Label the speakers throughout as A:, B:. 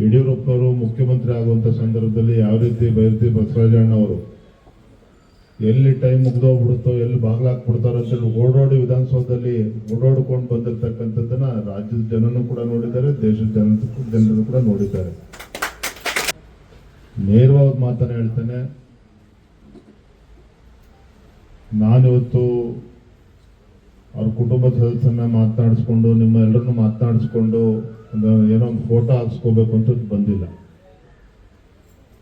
A: ಯಡಿಯೂರಪ್ಪನವರು ಮುಖ್ಯಮಂತ್ರಿ ಆಗುವಂತ ಸಂದರ್ಭದಲ್ಲಿ ಯಾವ ರೀತಿ ಬೈರತಿ ಬಸವರಾಜಣ್ಣವರು ಎಲ್ಲಿ ಟೈಮ್ ಮುಗ್ದೋಗ್ಬಿಡುತ್ತೋ, ಎಲ್ಲಿ ಬಾಗ್ಲಾಕ್ಬಿಡ್ತಾರೋ ಅಂತೇಳಿ ಓಡೋಡಿ ವಿಧಾನಸೌಧದಲ್ಲಿ ಓಡಾಡ್ಕೊಂಡು ಬಂದಿರ್ತಕ್ಕಂಥದ್ದನ್ನ ರಾಜ್ಯದ ಜನನು ಕೂಡ ನೋಡಿದ್ದಾರೆ, ದೇಶದ ಜನ ಜನರು ಕೂಡ ನೋಡಿದ್ದಾರೆ. ನೇರವಾದ ಮಾತನ್ನ ಹೇಳ್ತೇನೆ. ನಾನಿವತ್ತು ಕುಟುಂಬದ ಸದಸ್ಯರನ್ನ ಮಾತನಾಡಿಸ್ಕೊಂಡು ನಿಮ್ಮ ಎಲ್ಲರನ್ನು ಮಾತನಾಡಿಸ್ಕೊಂಡು ಏನೋ ಒಂದು ಫೋಟೋ ಹಾಕ್ಸ್ಕೋಬೇಕು ಅಂತ ಬಂದಿಲ್ಲ.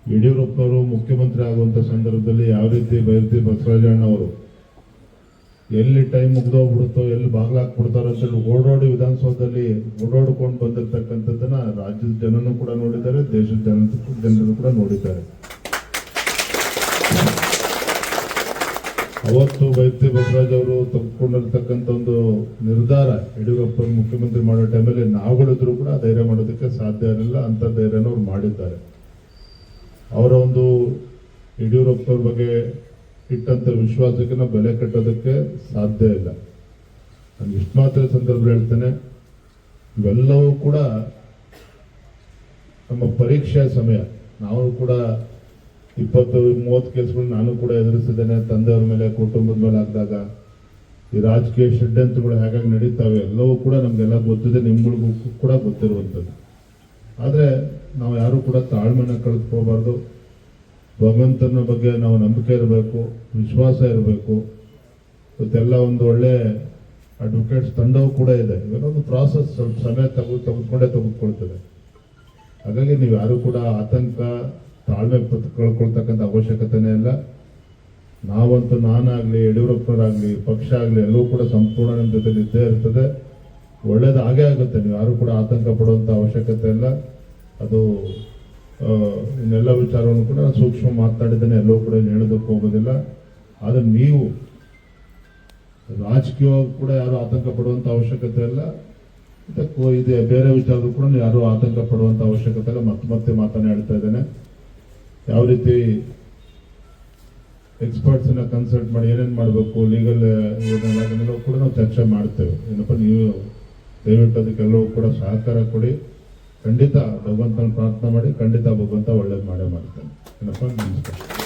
A: ಯಡಿಯೂರಪ್ಪನವರು ಮುಖ್ಯಮಂತ್ರಿ ಆಗುವಂತ ಸಂದರ್ಭದಲ್ಲಿ ಯಾವ ರೀತಿ ಬೈರತಿ ಬಸವರಾಜಣ್ಣವರು, ಎಲ್ಲಿ ಟೈಮ್ ಮುಗ್ದೋಗ್ಬಿಡುತ್ತೋ, ಎಲ್ಲಿ ಬಾಗ್ಲಾಕ್ಬಿಡ್ತಾರೋ ಅಂತೇಳಿ ಓಡೋಡಿ ವಿಧಾನಸೌಧದಲ್ಲಿ ಓಡಾಡ್ಕೊಂಡು ಬಂದಿರತಕ್ಕಂಥದ್ದನ್ನ ರಾಜ್ಯದ ಜನನೂ ಕೂಡ ನೋಡಿದ್ದಾರೆ, ದೇಶದ ಜನ ಜನರು ಕೂಡ ನೋಡಿದ್ದಾರೆ. ಅವತ್ತು ಬೈರತಿ ಬಸವರಾಜ್ ಅವರು ತೆಗೆದುಕೊಂಡಿರ್ತಕ್ಕಂಥ ಒಂದು ನಿರ್ಧಾರ ಯಡಿಯೂರಪ್ಪ ಮುಖ್ಯಮಂತ್ರಿ ಮಾಡೋ ಟೈಮಲ್ಲಿ ನಾವುಗಳಿದ್ರು ಕೂಡ ಧೈರ್ಯ ಮಾಡೋದಕ್ಕೆ ಸಾಧ್ಯ ಇರಲಿಲ್ಲ ಅಂತ ಧೈರ್ಯನ ಅವ್ರು ಮಾಡಿದ್ದಾರೆ. ಅವರ ಒಂದು ಯಡಿಯೂರಪ್ಪರ ಬಗ್ಗೆ ಇಟ್ಟಂತ ವಿಶ್ವಾಸಕ್ಕೆ ಬೆಲೆ ಕಟ್ಟೋದಕ್ಕೆ ಸಾಧ್ಯ ಇಲ್ಲ. ನಾನು ಇಷ್ಟು ಮಾತ್ರ ಸಂದರ್ಭ ಹೇಳ್ತೇನೆ, ಇವೆಲ್ಲವೂ ಕೂಡ ನಮ್ಮ ಪರೀಕ್ಷೆಯ ಸಮಯ. ನಾವು ಕೂಡ ಇಪ್ಪತ್ತು, ಮೂವತ್ತು ಕೇಸ್ಗಳು ನಾನು ಕೂಡ ಎದುರಿಸಿದ್ದೇನೆ. ತಂದೆಯವ್ರ ಮೇಲೆ ಕುಟುಂಬದ ಮೇಲೆ ಹಾಕಿದಾಗ ಈ ರಾಜಕೀಯ ಷಡ್ಯಂತ್ರಗಳು ಹೇಗಾಗಿ ನಡೀತಾವೆ ಎಲ್ಲವೂ ಕೂಡ ನಮಗೆಲ್ಲ ಗೊತ್ತಿದೆ, ನಿಮ್ಗಳಿಗೂ ಕೂಡ ಗೊತ್ತಿರುವಂಥದ್ದು. ಆದರೆ ನಾವು ಯಾರು ಕೂಡ ತಾಳ್ಮೆನ ಕಳೆದುಕೋಬಾರ್ದು ಭಗವಂತನ ಬಗ್ಗೆ ನಾವು ನಂಬಿಕೆ ಇರಬೇಕು, ವಿಶ್ವಾಸ ಇರಬೇಕು. ಇವತ್ತೆಲ್ಲ ಒಂದು ಒಳ್ಳೆ ಅಡ್ವೊಕೇಟ್ಸ್ ತಂಡವೂ ಕೂಡ ಇದೆ. ಒಂದು ಪ್ರಾಸೆಸ್ ಸ್ವಲ್ಪ ಸಮಯ ತೆಗೆದು ತೆಗೆದುಕೊಂಡೇ ತೆಗೆದುಕೊಳ್ತದೆ. ಹಾಗಾಗಿ ನೀವು ಯಾರು ಕೂಡ ಆತಂಕ ತಾಳ್ಮೆ ಕಳ್ಕೊಳ್ತಕ್ಕಂಥ ಅವಶ್ಯಕತೆನೇ ಇಲ್ಲ. ನಾವಂತೂ ನಾನಾಗಲಿ, ಯಡಿಯೂರಪ್ಪರಾಗಲಿ, ಪಕ್ಷ ಆಗಲಿ ಎಲ್ಲವೂ ಕೂಡ ಸಂಪೂರ್ಣ ನಿಮ್ಮ ಜೊತೆಲಿ ಇದ್ದೇ ಇರ್ತದೆ. ಒಳ್ಳೇದು ಆಗೇ ಆಗುತ್ತೆ. ನೀವು ಯಾರು ಕೂಡ ಆತಂಕ ಪಡುವಂಥ ಅವಶ್ಯಕತೆ ಇಲ್ಲ. ಅದು ಇನ್ನೆಲ್ಲ ವಿಚಾರವನ್ನು ಕೂಡ ಸೂಕ್ಷ್ಮ ಮಾತಾಡಿದ್ದೇನೆ. ಎಲ್ಲವೂ ಕೂಡ ಹೇಳೋದಕ್ಕೆ ಹೋಗೋದಿಲ್ಲ. ಆದರೆ ನೀವು, ರಾಜಕೀಯವಾಗಿ ಕೂಡ ಯಾರು ಆತಂಕ ಪಡುವಂಥ ಅವಶ್ಯಕತೆ ಇಲ್ಲ. ಇದಕ್ಕೂ, ಇದೆ ಬೇರೆ ವಿಚಾರದ ಕೂಡ ಯಾರು ಆತಂಕ ಪಡುವಂಥ ಅವಶ್ಯಕತೆ ಇಲ್ಲ. ಮತ್ತೆ ಮತ್ತೆ ಮಾತನಾಡ್ತಾ ಇದ್ದೇನೆ. ಯಾವ ರೀತಿ ಎಕ್ಸ್ಪರ್ಟ್ಸ್ ಅನ್ನ ಕನ್ಸಲ್ಟ್ ಮಾಡಿ ಏನೇನು ಮಾಡಬೇಕು ಲೀಗಲ್ ಅದನ್ನೆಲ್ಲ ಕೂಡ ನಾವು ಚರ್ಚೆ ಮಾಡ್ತೇವೆ. ಏನಪ್ಪ, ನೀವು ದಯವಿಟ್ಟು ಅದಕ್ಕೆಲ್ಲವೂ ಕೂಡ ಸಹಕಾರ ಕೊಡಿ. ಖಂಡಿತ ಭಗವಂತನ ಪ್ರಾರ್ಥನೆ ಮಾಡಿ, ಖಂಡಿತ ಭಗವಂತ ಒಳ್ಳೇದು ಮಾಡೇ ಮಾಡ್ತಾನೆ. ಏನಪ್ಪ, ನಮಸ್ಕಾರ.